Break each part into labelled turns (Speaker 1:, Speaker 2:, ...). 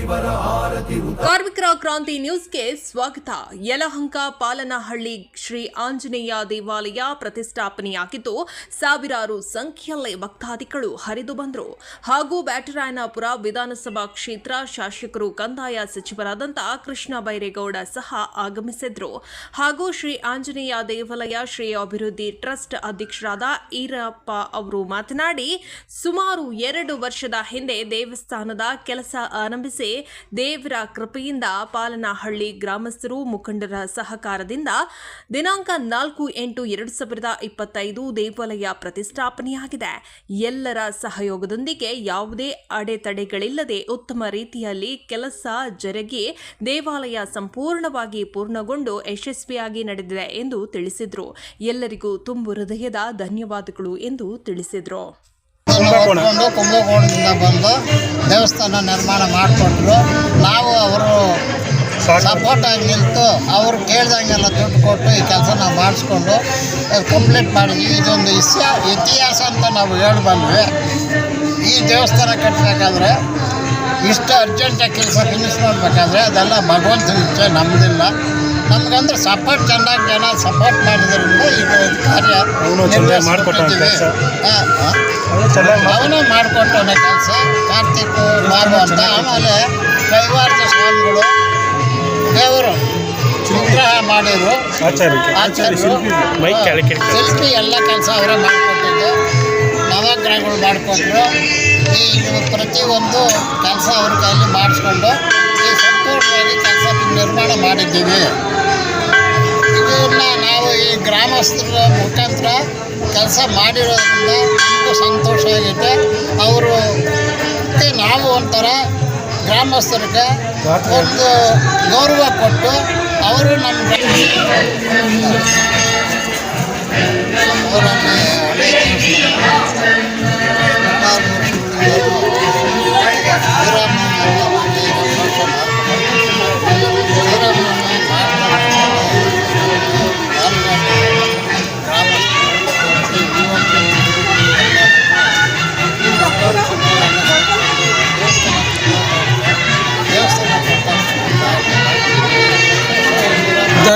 Speaker 1: ಕಾರ್ಮಿಕರ ಕ್ರಾಂತಿ ನ್ಯೂಸ್ಗೆ ಸ್ವಾಗತ. ಯಲಹಂಕ ಪಾಲನಹಳ್ಳಿ ಶ್ರೀ ಆಂಜನೇಯ ದೇವಾಲಯ ಪ್ರತಿಷ್ಠಾಪನೆಯಾಗಿದ್ದು, ಸಾವಿರಾರು ಸಂಖ್ಯೆಯಲ್ಲಿ ಭಕ್ತಾದಿಗಳು ಹರಿದು ಬಂದರು. ಹಾಗೂ ಬ್ಯಾಟರಾಯನಪುರ ವಿಧಾನಸಭಾ ಕ್ಷೇತ್ರ ಶಾಸಕರು ಕಂದಾಯ ಸಚಿವರಾದಂತಹ ಕೃಷ್ಣ ಬೈರೇಗೌಡ ಸಹ ಆಗಮಿಸಿದ್ರು. ಹಾಗೂ ಶ್ರೀ ಆಂಜನೇಯ ದೇವಾಲಯ ಶ್ರೀ ಅಭಿವೃದ್ಧಿ ಟ್ರಸ್ಟ್ ಅಧ್ಯಕ್ಷರಾದ ಈರಪ್ಪ ಅವರು ಮಾತನಾಡಿ, ಸುಮಾರು ಎರಡು ವರ್ಷದ ಹಿಂದೆ ದೇವಸ್ಥಾನದ ಕೆಲಸ ಆರಂಭಿಸಿ ದೇವರ ಕೃಪೆಯಿಂದ ಪಾಲನಹಳ್ಳಿ ಗ್ರಾಮಸ್ಥರು ಮುಖಂಡರ ಸಹಕಾರದಿಂದ ದಿನಾಂಕ ನಾಲ್ಕು ಎಂಟು ಎರಡು ಸಾವಿರದ ಇಪ್ಪತ್ತೈದು ದೇವಾಲಯ ಪ್ರತಿಷ್ಠಾಪನೆಯಾಗಿದೆ. ಎಲ್ಲರ ಸಹಯೋಗದೊಂದಿಗೆ ಯಾವುದೇ ಅಡೆತಡೆಗಳಿಲ್ಲದೆ ಉತ್ತಮ ರೀತಿಯಲ್ಲಿ ಕೆಲಸ ಜರುಗಿ ದೇವಾಲಯ ಸಂಪೂರ್ಣವಾಗಿ ಪೂರ್ಣಗೊಂಡು ಯಶಸ್ವಿಯಾಗಿ ನಡೆದಿದೆ ಎಂದು ತಿಳಿಸಿದರು. ಎಲ್ಲರಿಗೂ ತುಂಬು ಹೃದಯದ ಧನ್ಯವಾದಗಳು ಎಂದು ತಿಳಿಸಿದರು.
Speaker 2: ಕುಂಭಕೋಣದಿಂದ ಬಂದು ದೇವಸ್ಥಾನ ನಿರ್ಮಾಣ ಮಾಡಿಕೊಟ್ರು ನಾವು ಸಪೋರ್ಟ್ ಆಗಿ ನಿಂತು ಅವ್ರು ಕೇಳ್ದಂಗೆಲ್ಲ ದುಡ್ಡು ಕೊಟ್ಟು ಈ ಕೆಲಸ ನಾವು ಮಾಡಿಸ್ಕೊಂಡು ಕಂಪ್ಲೀಟ್ ಮಾಡಿದ್ವಿ ಇದೊಂದು ಇಸ ಇತಿಹಾಸ ಅಂತ ನಾವು ಹೇಳ್ಬಲ್ವಿ. ಈ ದೇವಸ್ಥಾನ ಕಟ್ಟಬೇಕಾದ್ರೆ ಇಷ್ಟು ಅರ್ಜೆಂಟಾಗಿ ಕೆಲಸ ಫಿನಿಶ್ ಮಾಡಬೇಕಾದ್ರೆ ಅದೆಲ್ಲ ಭಗವಂತನ ಇಚ್ಛೆ ನಮ್ಮದಿಲ್ಲ ನಮ್ಗಂದ್ರೆ ಸಪೋರ್ಟ್ ಚೆನ್ನಾಗಿ ಜನ ಸಪೋರ್ಟ್ ಮಾಡಿದ್ರಿಂದ ಈಗ ಕಾರ್ಯ
Speaker 3: ಅವ್ನು ಮಾಡ್ಕೊಟ್ಟವ್ನೆ ಕೆಲ್ಸ.
Speaker 2: ಕಾರ್ತಿಕ್ ಬಾಬು ಅಂತ ಆಮೇಲೆ ಕೈವಾರದ ಸ್ವಾಮಿಗಳು.
Speaker 3: ಆಚಾರ್ಯ.
Speaker 2: ಶಿಲ್ಪಿ ಎಲ್ಲ ಕೆಲಸ ಅವರೇ ಮಾಡಿಕೊಟ್ಟಿದ್ದು ನವಗ್ರಹಗಳು ಮಾಡಿಕೊಟ್ರು ಈ ಪ್ರತಿಯೊಂದು ಕೆಲಸ ಅವ್ರ ಕೈಯಲ್ಲಿ ಮಾಡಿಸ್ಕೊಂಡು ಈ ಸಂಪೂರ್ಣವಾಗಿ ಕೆಲಸ ನಿರ್ಮಾಣ ಮಾಡಿದ್ದೀವಿ. ಇದನ್ನ ನಾವು ಈ ಗ್ರಾಮಸ್ಥರ ಮುಖಾಂತರ ಕೆಲಸ ಮಾಡಿರೋದ್ರಿಂದ ನಮಗೂ ಸಂತೋಷ ಆಗಿದೆ ಅವರು ನಾವು ಒಂಥರ ಗ್ರಾಮಸ್ಥರಿಗೆ ಒಂದು ಗೌರವ ಕೊಟ್ಟು ಅವರು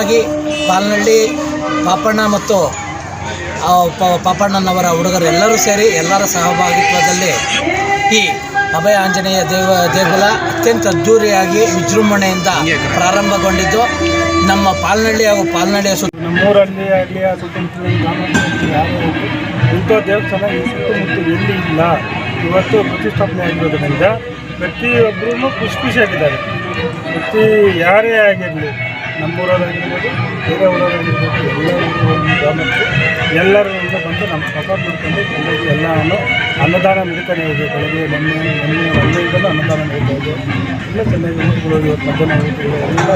Speaker 4: ಇದಾಗಿ ಪಾಲ್ನಳ್ಳಿ ಪಾಪಣ್ಣ ಮತ್ತು ಪಾಪಣ್ಣನವರ ಹುಡುಗರು ಎಲ್ಲರೂ ಸೇರಿ ಎಲ್ಲರ ಸಹಭಾಗಿತ್ವದಲ್ಲಿ ಈ ಅಭಯ ಆಂಜನೇಯ ದೇವ ದೇಗುಲ ಅತ್ಯಂತ ಅದ್ದೂರಿಯಾಗಿ ವಿಜೃಂಭಣೆಯಿಂದ ಪ್ರಾರಂಭಗೊಂಡಿದ್ದು. ನಮ್ಮ ಪಾಲ್ನಳ್ಳಿ ಹಾಗೂ ಪಾಲ್ನಳ್ಳಿಯ ಸುತ್ತ
Speaker 3: ನಮ್ಮೂರಲ್ಲಿ ಆಗಲಿ ಆ ಸುತ್ತಮುತ್ತಲಿನ ಇಂಥ ದೇವಸ್ಥಾನ ಈ ಸುತ್ತಮುತ್ತ ಎಲ್ಲಿ ಇಲ್ಲ. ಇವತ್ತು ಪ್ರತಿಷ್ಠಾಪನೆ ಆಗಿರೋದ್ರಿಂದ ಪ್ರತಿಯೊಬ್ಬರೂ ಖುಷಿ ಖುಷಿಯಾಗಿದ್ದಾರೆ. ಪ್ರತಿ ಯಾರೇ ಆಗಿರಲಿ ನಮ್ಮೂರವರಾಗಿರ್ಬೋದು, ಬೇರೆ ಊರವರಾಗಿರ್ಬೋದು, ಎಲ್ಲ ಊರು ಗ್ರಾಮಕ್ಕೆ ಎಲ್ಲರೂ ಬಂದು ನಮ್ಮ ಸಪೋರ್ಟ್ ಮಾಡ್ಕೊಂಡು ಚೆನ್ನಾಗಿ ಎಲ್ಲವನ್ನು ಅನ್ನದಾನ ನಡೀತಾನೆ ಇದೆ. ಬೆಳಗ್ಗೆ ಮೊನ್ನೆ ಮೊನ್ನೆ ಮೊನ್ನೆಯಿಂದಲೂ ಅನ್ನದಾನ ನಡೀತಾ ಇದೆ. ಎಲ್ಲ ಚೆನ್ನಾಗಿ ಇವತ್ತು ಮಧ್ಯಾಹ್ನ ಎಲ್ಲ